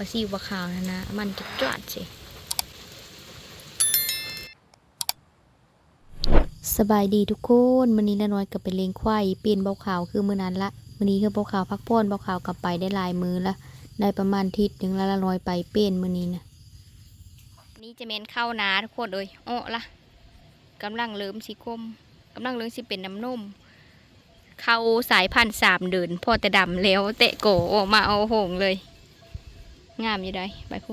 ลาซิวปลาขาวนะนะ มันจะจวดสิสบายดีทุกคนมื้อนี้น้าน้อยก็ไปเลี้ยงควายเปลี่ยนเบาขาวคือมื้อนั้นละมื้อนี้คือเบาขาวพักผ่อนเบาขาวกลับไปได้หลายมื้อละได้ประมาณทิศหนึงแล้วละน้อยไปเปลี่ยนมื้อนี้นะนี่จะเมนเข้านาทุกคนเอ้ยอ้อละกำลังเริ่มสิคมกำลังเริ่มสิเป็นน้ำนมเข้าสายพันธุ์สามเดินพอแต่ดำแล้วเตะโกออกมาเอาโหงเลย งามอยู่ได้ไปพู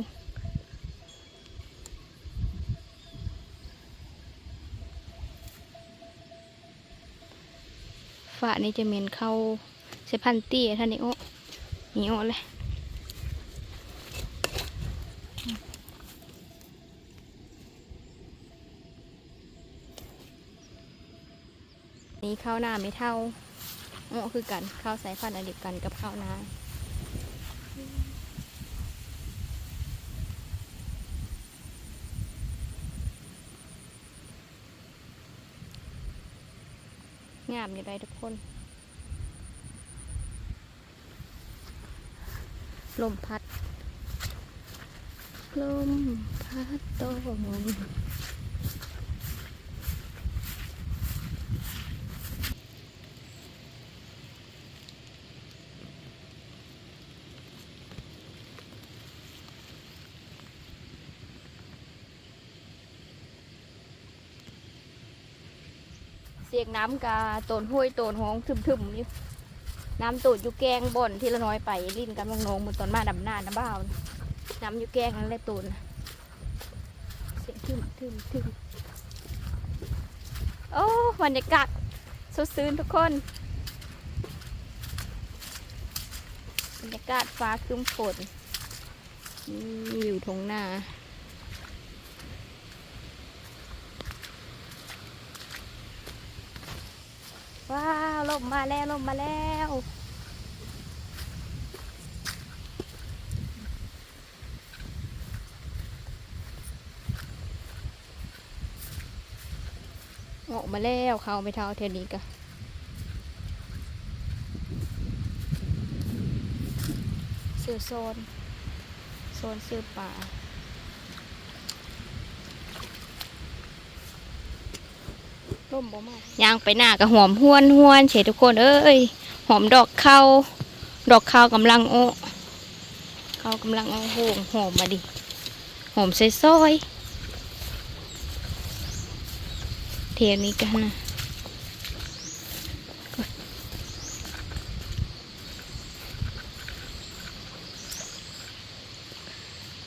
ฝานี่จะเมนเข้าสายพันตี้ท่านนี้โอ้นี่โอ้เลยนี่ข้าวหน้าไม่เท่าโอ้คือกันข้าวสายพันธุ์อันเดียวกันกับข้าวนา งามอยู่ได้ทุกคน ลมพัด ลมพัดโตม สียงน้ำกาโตนห้วยโตนห้องทึมๆอยู่น้ำตูดอยู่แกงบ่นที่ละน้อยไปลิ้นกันมองนงมือตอนมาดำหน้าน้ำบ้าวน้ำอยู่แกงนั่นแหละตูนเสียงทึมทึมทึมโอ้บรรยากาศสดชื่นทุกคนบรรยากาศฟ้าครึ้มฝนนี่อยู่ทงหน้า ว้าวลมมาแล้วลมมาแล้วออกมาแล้วเขาไม่เท่าเท่านี้กะเสือโซน โซนเสือป่า ร่มบ่มากยางไปหน้ากับหอมห้วนห้วนเฉยทุกคนเอ้ยหอมดอกข้าวดอกข้าวกำลังโอะข้าวกำลังเอาโหงหอมมาดิหอมซอยๆเทียนี้กันนะ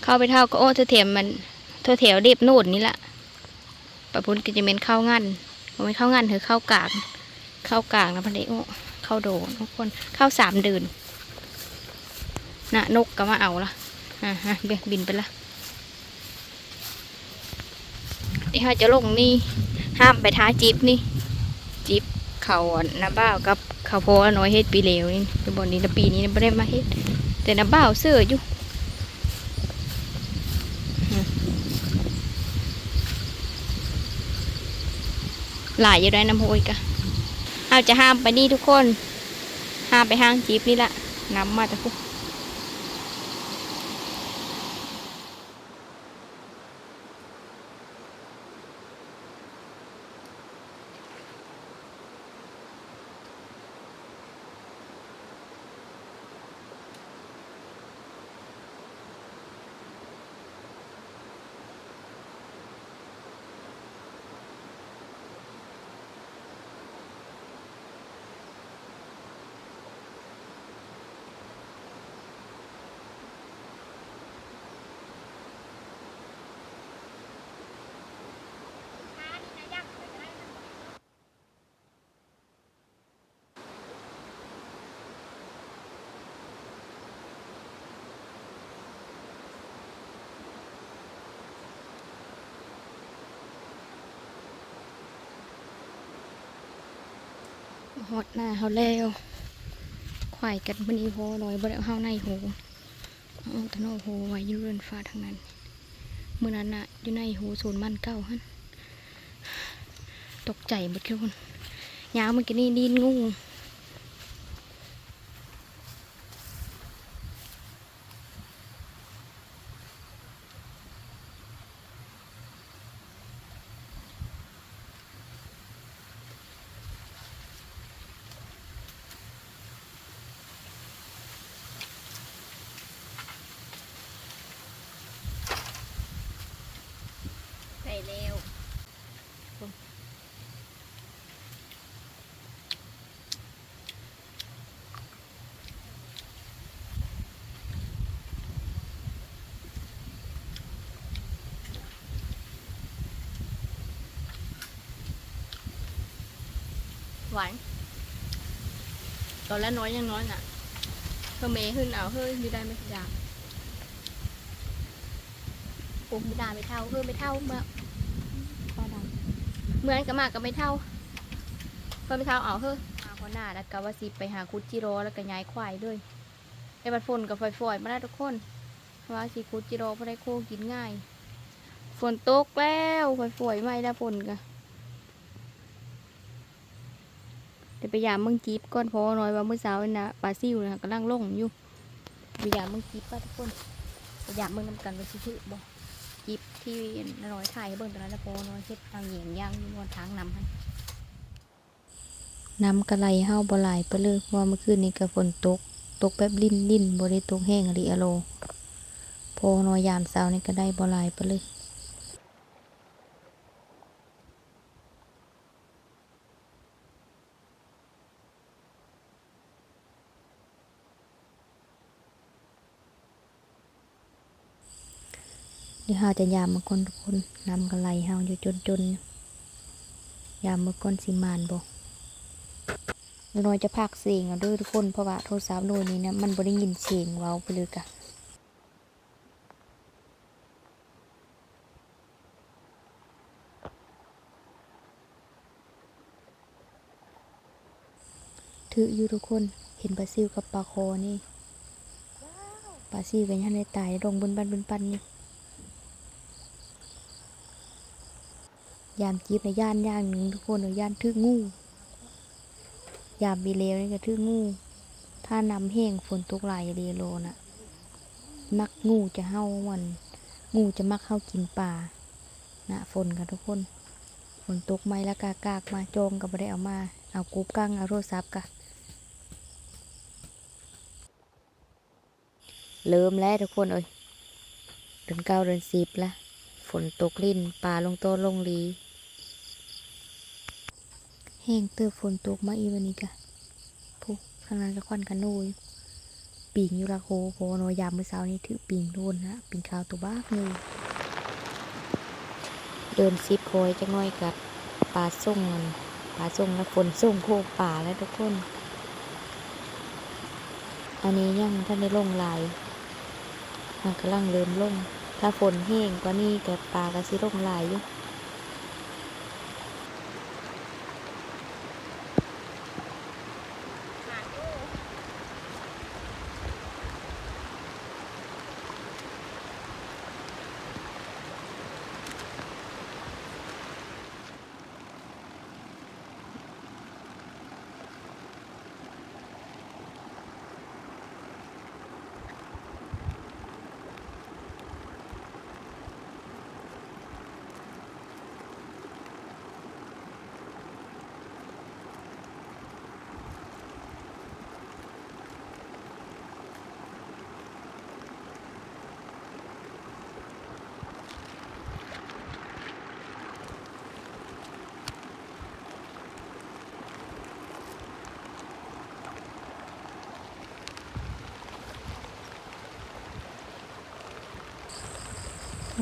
เข้าไปเท่าก็โอ้เธอเถียมมันเธอแถวเรียบโน่นนี่แหละปะพุนก็จะเป็นข้าวงัน ผมไม่เข้างานเธอเข้ากลาง เข้ากลางนะพันเดโอเข้าโดนทุกคนเข้าสามเดือนน่ะนกก็มาเอาละอ่าฮะบินไปละนี่เขาจะลงนี่ห้ามไปท้าจีบนี่จีบเขาน้าบ้าวกับเขาโพน้อยเฮ็ดปีเลวนี่บนนี้นะปีนี้ไม่ได้มาเฮ็ดแต่น้าบ้าวเสื้ออยู่ หลายอยู่ได้น้ำโวยกะเอาจะห้ามไปนี่ทุกคน ห้ามไปห้างจีบนี่ละน้ำมาแต่พวก หดหน้าเขาแล้วควายกันมันอีโหหน่อยบ่ได้เอาเข้าในโหเอาแตนโหไว้อยืนเรือนฟ้าทางนั้นเมื่อนั้นน่ะอยู่ในโหโซนมันเก้าฮันตกใจหมดทุกคนยาวเมื่อกี้นี่ดินงู วานตอนแรกน้อยยังน้อยน่ะเธอเมย์ขึ้นเอาเฮ้ยไม่ได้ไม่ยากโอ้ไม่ได้ไม่เท่าเฮ้ยไม่เท่าเมื่อป้าดังเหมือนกับมากกับไม่เท่าเพิ่มไม่เท่าเอาเฮ้ยมาคนหน้าแล้วก็ว่าสิไปหาคุดจิโร่แล้วก็ย้ายควายด้วยไอ้บัดฝนกับไฟฝอยมาได้ทุกคนว่าสิคุดจิโร่ไม่ได้โคกินง่าย ฝนตกแล้วไฟฝอยไม่ได้ฝนกะ เดี๋ยวไปยามเมืองจีบก่อนพราะว่าน้อยว่าเมื่อเช้านี่นะปลาซิวนะกำลังลงอยู่ไปยามเมืองจีบป้าทุกคนไปยามเมืองนำกันไปซื้อบ่จีบที่น้อยถ่ายเบิ่งตอนนั้นแล้วเพอน้อยเฮ็ดทางเหยียงย่างอยู่บนทางนำให้น้ำกระไหลเฮาบ่หลายไปเลยเพราะว่าเมื่อคืนนี้ก็ฝนตก ตกแบบลิ่นลิ่นบ่ได้ตกแห้งอะลิอะโล พอน้อยยามเช้านี่ก็ได้บ่หลายไปเลย เดี๋ยวเฮาจะยามมาก่อนทุกคนนำกระไหลเฮาอยู่จนจนๆยามมาก่อนสิมานบ่น้อยจะพากเสียงอาเด้วยทุกคนเพราะว่าโทรศัพท์หน่วยนี้นะมันบ่ได้ยินเสียงเว้าไปเลยกะถืออยู่ทุกคนเห็นปลาซิวกับปลาคอนี่ปลาซิวเป็นยังไงตายลงบนบันบนปันนี่ ยามจีบในย่านย่างหนึ่งทุกคนเอาย่านทึกงูยามบีเลวนี่ก็ถืองู ถ้านำแห้งฝนตกหลายเรีโลน่ะ มักงูจะเห่ามัน งูจะมักเข้ากินป่านะฝนกันทุกคน ฝนตกไหมแล้วกากากมาโจงก็บ่ได้เอามา เอากูกั้งเอาโทรศัพท์กะเริ่มแล้วทุกคนเอ้ยเดือนเก้าเดือนสิบละฝนตกลิ่นป่าลงโตลงลี แห้งเติบฝนตกมาอีวันนี้กะผู้ข้างนั้นก็ควันกันโนยปิงอยู่ละโคโคโนยามมื้อเช้านี้ถือปิงโดนนะปิงขาวตัวบ้าเลยเดินซิปโคอยจะง่อยกับปลาส่งมันปลาส่งแล้วฝนส่งโคกป่าแล้วทุกคน อันนี้ยังท่านได้ลงลายมันกำลังเริ่มลง ถ้าฝนแห้งกว่านี้กับปลาก็สิลงลายอยู่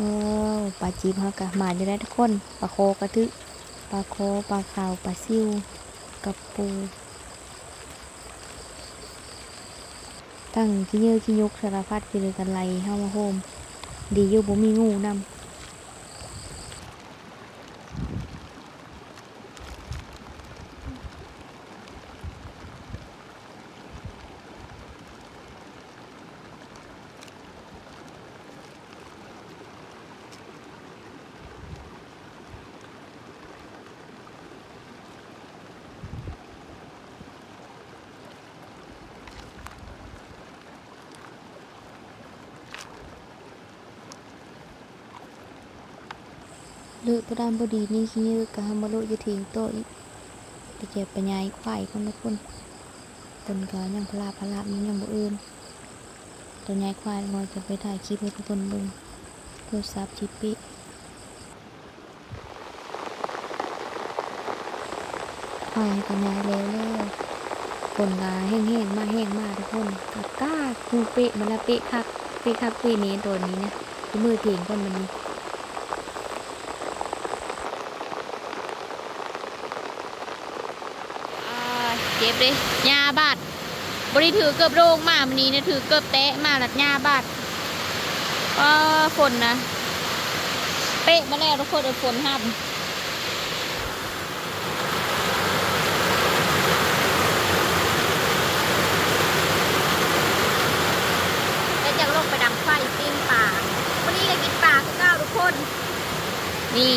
โอ้ปลาจีบเขากะมาอยู่ได้ทุกคนปลาโคกระทึปลาโคปลาขาวปลาซิวกับปูตั้งขี้เยื่อขี้ยกสารพัดคือเลยกันไลเข้ามาโฮมดีอยู่บ่มีงูนำ เลือกปดานบดีนี่ขี้เยื่อกะฮามาโลอยู่ทิ้งโตอีกไปเก็บปัญญายควายคนทุกคนต้นก็ยังพลาพลามียังบ่อื่นต้นยายควายน้อยจะไปถ่ายคลิปให้ทุกคนเบิ่งโทรศัพท์จิปปิควายกันยายแล้วแล้วคนกาแห้งๆมาแห้งมากทุกคนกะก้าคูเปะมันละเปะคักเปะคักเปะนี้ตัวนี้นะที่มือถึงกันมันนี้ เก็บเลยหญ้าบาดบริถือเกือบโรงมามันนี้นะถือเกือบแตะมาหลัดหญ้าบาดก็ฝนนะ เป๊ะมาแล้วทุกคนฝนห้ามแล้วจะลงไปดังไฟปิ้งปลาวันนี้ก็กินปลาคือเก้าทุกคนนี่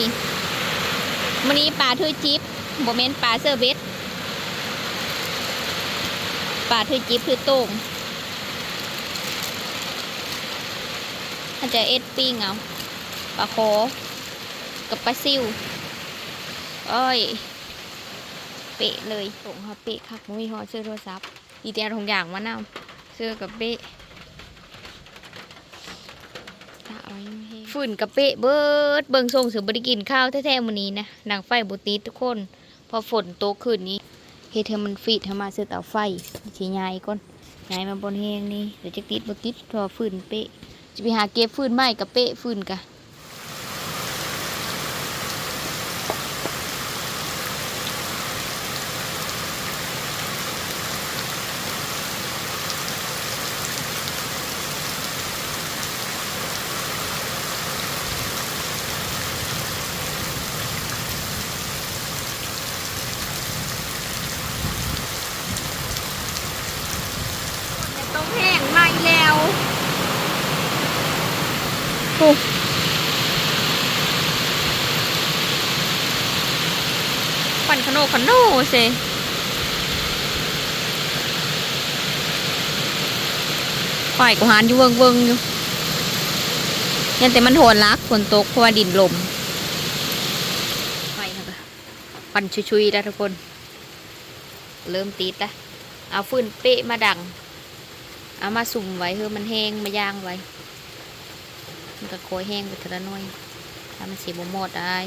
วันนี้ปลาทือจิ๊บโบเมนปลาเซอร์เบส ปลาทือจิ๊บทือโต้งถ้าจจะเอ็ดปิ้งเอาปลาโคกับปลาซิวโอ้ยเปะเลยส่งเขาเปะคักบ่มีหอเสื้อโทรศัพท์อีเตียทงอย่างมานำเสื้อกับเปะฝุ่นกับเปะเบิดเบิงทรงเสือบริกินข้าวแท้ๆมื้อนี้นะนางไฟบุติดทุกคน พอฝนโตกคืนนี้ เฮ็ดให้มันฟีดให้มาเสื้อเตาไฟสิย้ายก่อนย้ายมาบนแห้งนี่เดี๋ยวจะติดบ่ติดพอฟืนเปะจะไปหาเก็บฟืนไม้กับเปะฟืนกะ ต้องแห้งมาอีกแล้วโอ้ปั่น ขโนขโนเซฝ่ายกูหานอยู่เวิงเวิงอยู่ยันแต่มันโหนลักฝนตกเพราะว่าดินลมไฟค่ะก็ปั่นชุยๆแล้วทุกคน เริ่มติดล้วเอาฟืนเปะมาดัง เอามาสุ่มไว้เพื่อมันแห้งมาย่างไว้ มันก็โคยแห้งไปทีละน้อยถ้ามันสีบหมดได้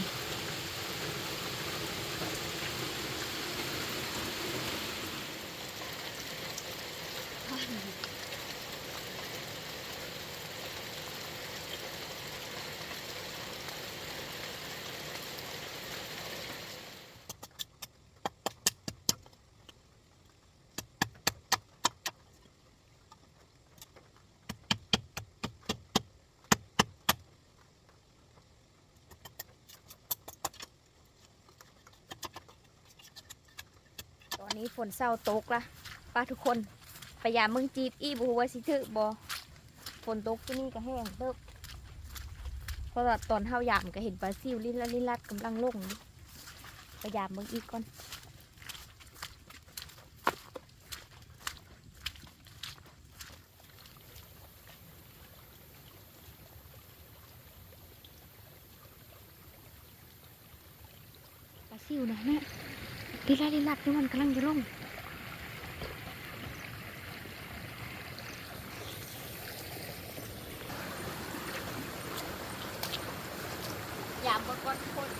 ตอ นี้ฝนเศร้าตกละป้าทุกคนพยายามมึงจีบอีบูว่าสิถือบอฝนตกที่นี่ก็แห้งเติบเพราะตอนเท่ายามก็เห็นปลาซิวลิ้นละลิ้นลัดกำลังลงพยายามมึงอีกก่อนปลาซิวนะแม่ ลิ้นลาลีลัดนี่มันกำลังจะลง ยามเมื่อก่อนคน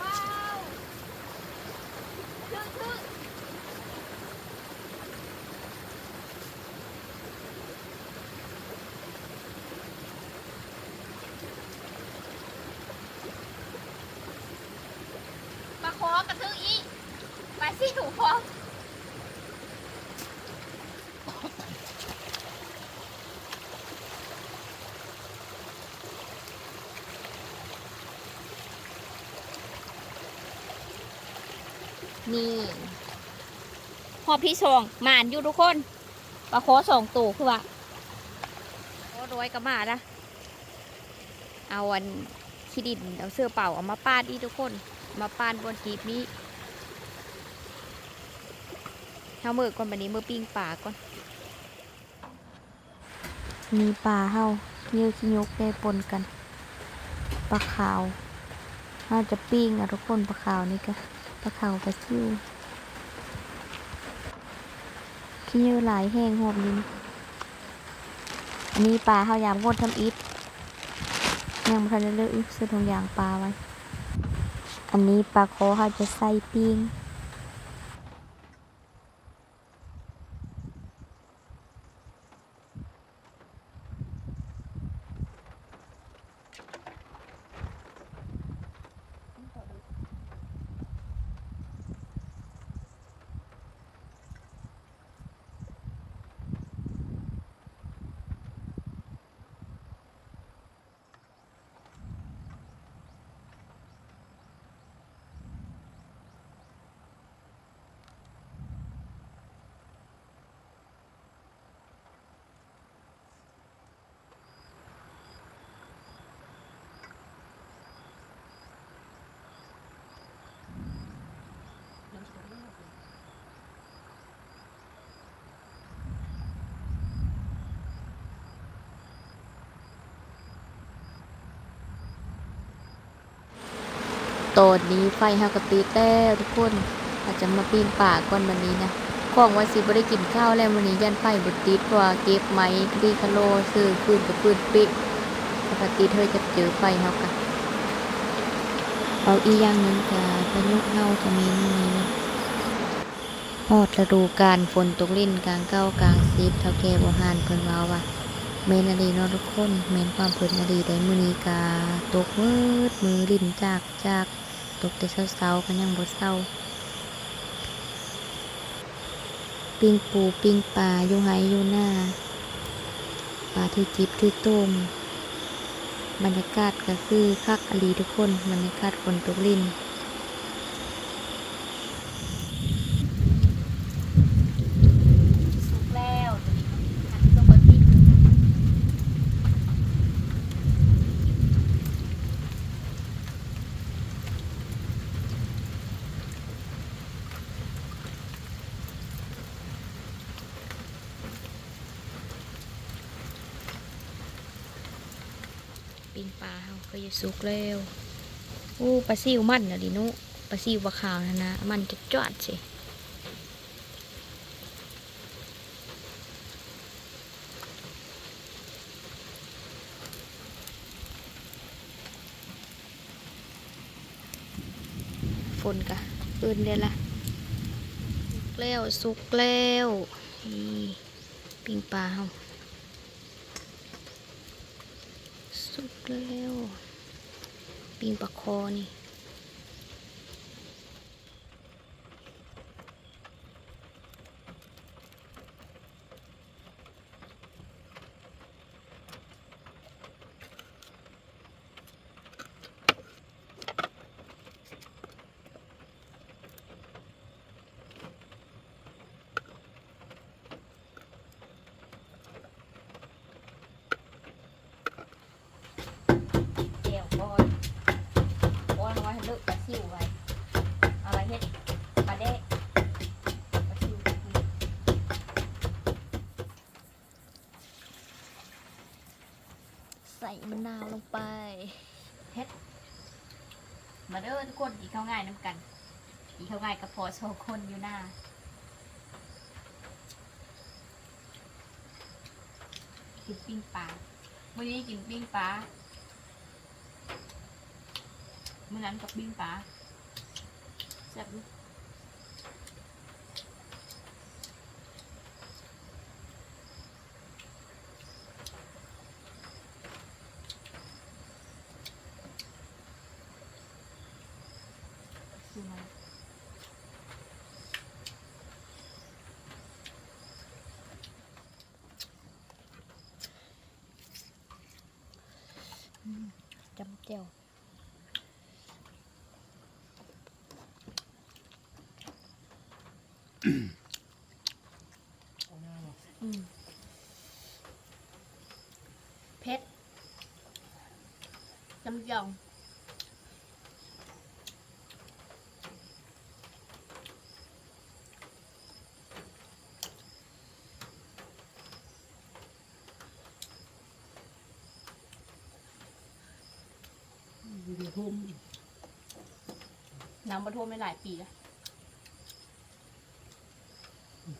ว้าวคือคือมาขอกระทึกอีกไปสิหนูพอ นี่หอบที่สองหมานอยู่ทุกคนปลาโคสองตัวคือว่าโอ้รวยกับมาละเอาวันขี้ดินเอาเสื้อเป่าเอามาปาดอีทุกคน มาปานบนกีบนี้เท้ามือก่อนบันนี้มือปิ้งป่าก่อน มีปลาเฮาเยื่อขี้ยกได้ปนกันปลาขาวน่าจะปิ้งอะทุกคนปลาขาวนี่ก็ปลาขาวปลาซิวขี้เยื่อหลายแห้งหอบนี้นอันนี้ปลาเฮายามงดทำอิฐยังบ่ทันได้เลือกซื้อทงยางปลาไว้ อันนี้ปลาโคเฮาจะใส่ปิ้ง ตอนนี้ไฟเฮากระติดแล้วทุกคนอาจจะมาปีนป่าก่อนวันนี้นะของว่าสิบ่ได้กินข้าวแล้ววันนี้ยันไฟบ่ติดเพราะว่าเก็บไม้ดีคาโลซื้อฟืนกับฟืนปิปกติเธอจะเจอไฟเฮากันเอาอีอย่างหนึงก็พายุเฮาจะมีนี้นะฮอดฤดูกาลฝนตกลิ่นกลางเก้ากลางซีบเท่าแก่บ่ฮานเพิ่นว่าว่าเมนอลีนาะทุกคนเมนความเพิ่นอลีได้มือนีกาตกมืดมือลิ่นจากจาก ตกแต่เช้าๆกันยังบ่เศร้าปิ้งปูปิ้งปลาอยู่ไห้อยู่หน้าปลาที่จิบที่ต้มบรรยากาศก็คือคักอลีทุกคนบรรยากาศฝนตกลิ่น สุกแล้วตัวนี้หันตัวเบิดพริก ปิ้งปลาเฮาก็อยู่สุกแล้วโอ้ปลาซิวมันน่ะดิหนุปลาซิวปลาขาวนะนะมันจะจอดสิฝนกะเอื่นเลยล่ะสุกแล้วสุกแล้วนี่ปิ้งปลาเฮา สุกแล้วปีนปะคอนี่เจียวบอยบอยเอาไว้ให้เลิกปลาซิวไว้เอาไว้เฮ็ดปลาแดกปลาซิวใส่มะนาวลงไปเฮ็ดมาเด้อทุกคนกินข้าวง่ายน้ำกันกินข้าวง่ายกับพอโชคนอยู่หน้ากินปิ้งปลาวันนี้กินปิ้งปลาเมื่อนั้นกับปิ้งปลาแซ่บอยู่ดูมันจำเจียว อืม เพชรจำยองวิดีโอทุ่มน้ำบะท่วมไม่หลายปีแล้ว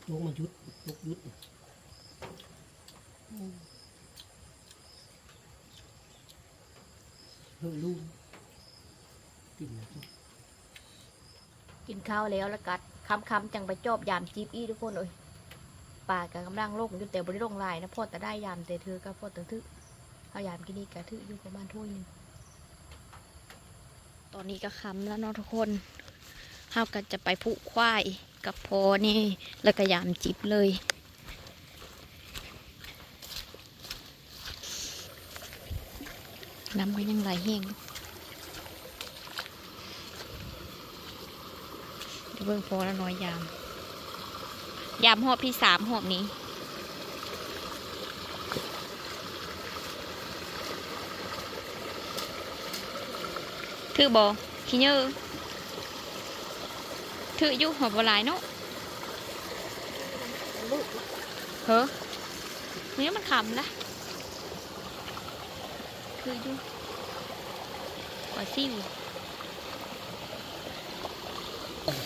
โจ กมายุดยกยุดเฮ้ยลูกกินนะจ๊ะกินข้าวแล้วแล้วกัดคำคำๆจังไปจอบยามจีบอีทุกคนเอ้ยป่ากับกำลังโลกอยู่แต่บริโลงลายนะพ่อแต่ได้ยามแต่เธอก็พ่อแต่ทึเอายามกินนี่กะทึอยู่ประมาณถ้วยหนึงตอนนี้ก็คำแล้วเนาะทุกคนเฮาก็จะไปผูกควาย กับพอนี่แล้วก็ยามจิบเลย น้ำก็ยังไหลแห้งเดี๋ยวเบิ่งพอแล้วน้อยยาม ยามหอบที่สามหอบนี้ถือบอขี้เยอะ ถืออยู่หอบบหลายเนาะเฮ้อนี่มันขำละถืออยู่ปล่อยซิว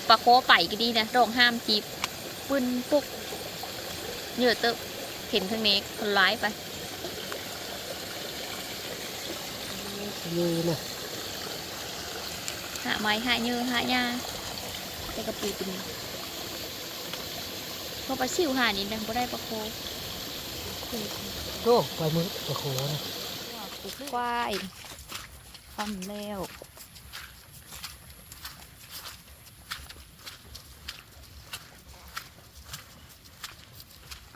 ปลาโคไปก็ดีนะดองห้ามจีบปึ้นปุ๊กเหยื่อเตอะเห็นข้างนี้คนร้ายไปเลยนะหาไม้หาเหยื่อหายา แต่กระปูเป็นพอปลาซิวหานี่ดังบ่ได้ปลาโคโอ้ปลาหมึกปลาโขนะปุกควายทำแล้ว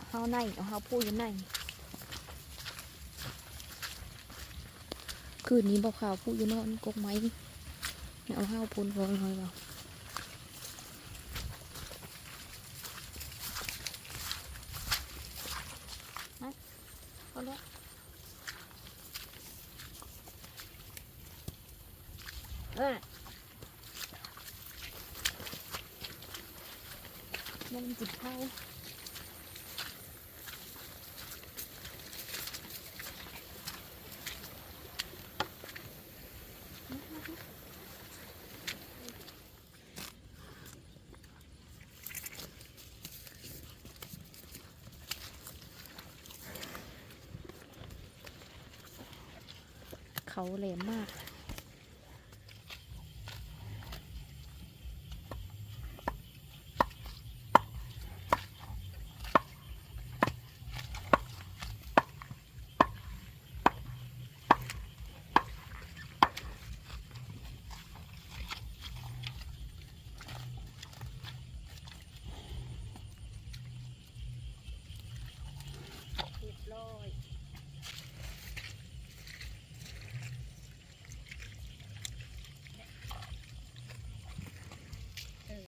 เฮาในเอาเฮาพูดอยู่ในคืนนี้บอกข่าวพูดอยู่นอนกกไม้เอาเฮาพูนพอหน่อยเปล่าเอา เขาแหลมมาก